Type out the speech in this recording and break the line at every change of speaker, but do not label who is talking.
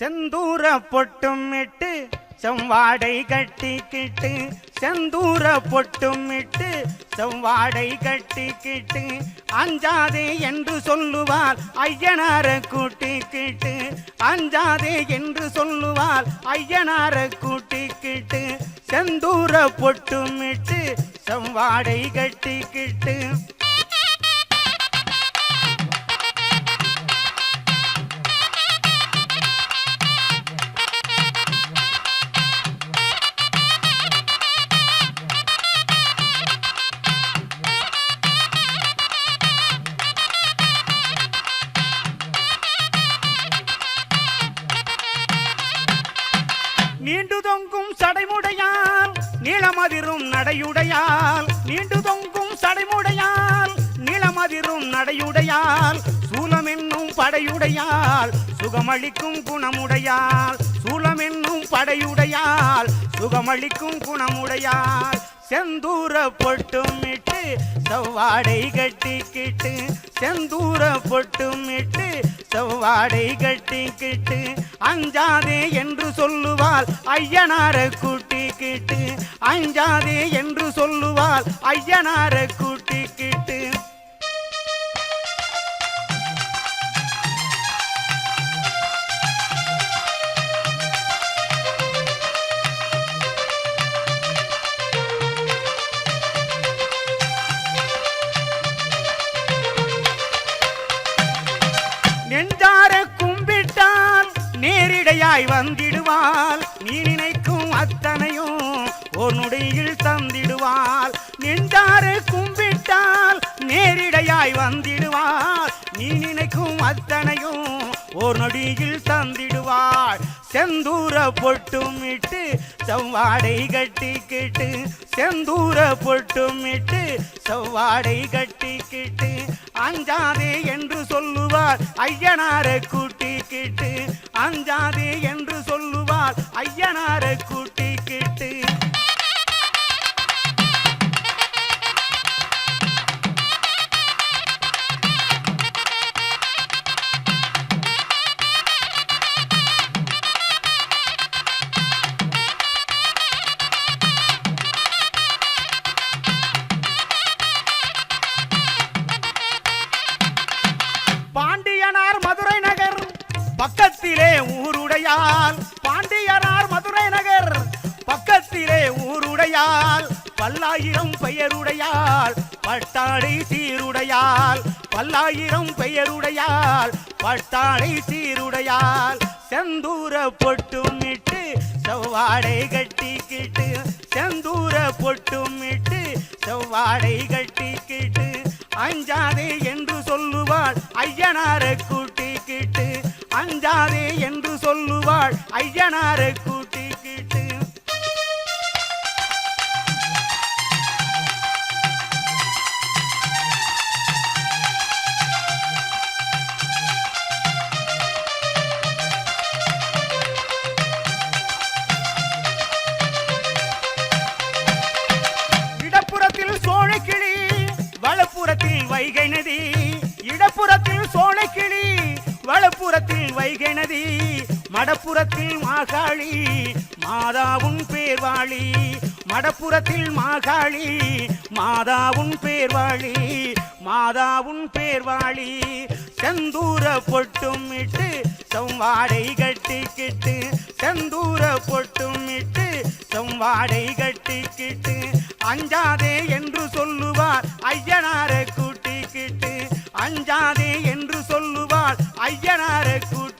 செந்தூர பொட்டும் இட்டு செவ்வாடை கட்டிக்கிட்டு செந்தூர பொட்டும் இட்டு செவ்வாடை கட்டிக்கிட்டு அஞ்சாதே என்று சொல்லுவார் ஐயனார கூட்டிக்கிட்டு அஞ்சாதே என்று சொல்லுவார் ஐயனார கூட்டிக்கிட்டு செந்தூர பொட்டும் இட்டு செவ்வாடை கட்டிக்கிட்டு. நீண்டு தொங்கும் சடைமுடையால் நீளமதிரும் நடையுடையால் நீண்டு தொங்கும் சடைமுடையால் நீளமதிரும் நடையுடையால் சூலம் என்னும் படையுடையால் சுகமளிக்கும் குணமுடையால் சூலம் என்னும் படையுடையால் சுகமளிக்கும் குணமுடையால் செந்தூர பொட்டும் இட்டு செவ்வாடை கட்டிக்கிட்டு. செந்தூர பொட்டும் இட்டு செவ்வாடை கட்டிக்கிட்டு. அஞ்சாதே என்று சொல்லு சொல்லுவாள் ஐயனார கூட்டிக்கிட்டு அஞ்சாதே என்று சொல்லுவாள் ஐயனார கூட்டிக்கிட்டு விடையாய் வந்திடுவாள். நீ நினைக்கும் அத்தனையும் ஒரு நொடியில் தந்திடுவாள். நின்றாறு கும்பிட்டால் நேரிடையாய் வந்திடுவாள். நீ நினைக்கும் அத்தனையும் ஒரு நொடியில் தந்திடுவாள். செந்தூர பொட்டும் இட்டு செவ்வாடை கட்டிக்கிட்டு செந்தூர பொட்டும் இட்டு செவ்வாடை கட்டிக்கிட்டு அஞ்சாதே என்று சொல்லுவார் ஐயனார கூட்டிக்கிட்டு அஞ்சாதே என்று சொல்லுவார் ஐயனாரை கூட்டி பக்கத்திலே ஊருடையால் பாண்டியனார் மதுரை நகர். பக்கத்திலே ஊருடையால் பல்லாயிரம் பெயருடையால் பட்டாடை சீருடையால் பல்லாயிரம் பெயருடையால் பட்டாடை சீருடையால் செந்தூர பொட்டும் இட்டு செவ்வாடை கட்டிக்கிட்டு செந்தூர பொட்டும் இட்டு செவ்வாடை கட்டிக்கிட்டு அஞ்சாதே என்று சொல்லுவாள் ஐயனார கூட்டு அஞ்சாதே என்று சொல்லுவாள். ஐயனாரை கூட்டிக்கிட்டு. இடப்புறத்தில் சோழைக்கிளி வலப்புறத்தில் வைகை நதி. இடப்புறத்தில் சோழ வலப்புறத்தில் வைகணதி மடப்புறத்தில் மாகாளி மாதாவும் பேர்வாளி. மடப்புறத்தில் மாகாளி மாதாவும் பேர்வாளி மாதாவும் பேர்வாளி. செந்தூர பொட்டும் இட்டு செவ்வாடை கட்டிக்கிட்டு செந்தூர பொட்டும் இட்டு செவ்வாடை கட்டிக்கிட்டு அஞ்சாதே என்று சொல்லுவார் ஐயா ஐயனாரை கூட்டு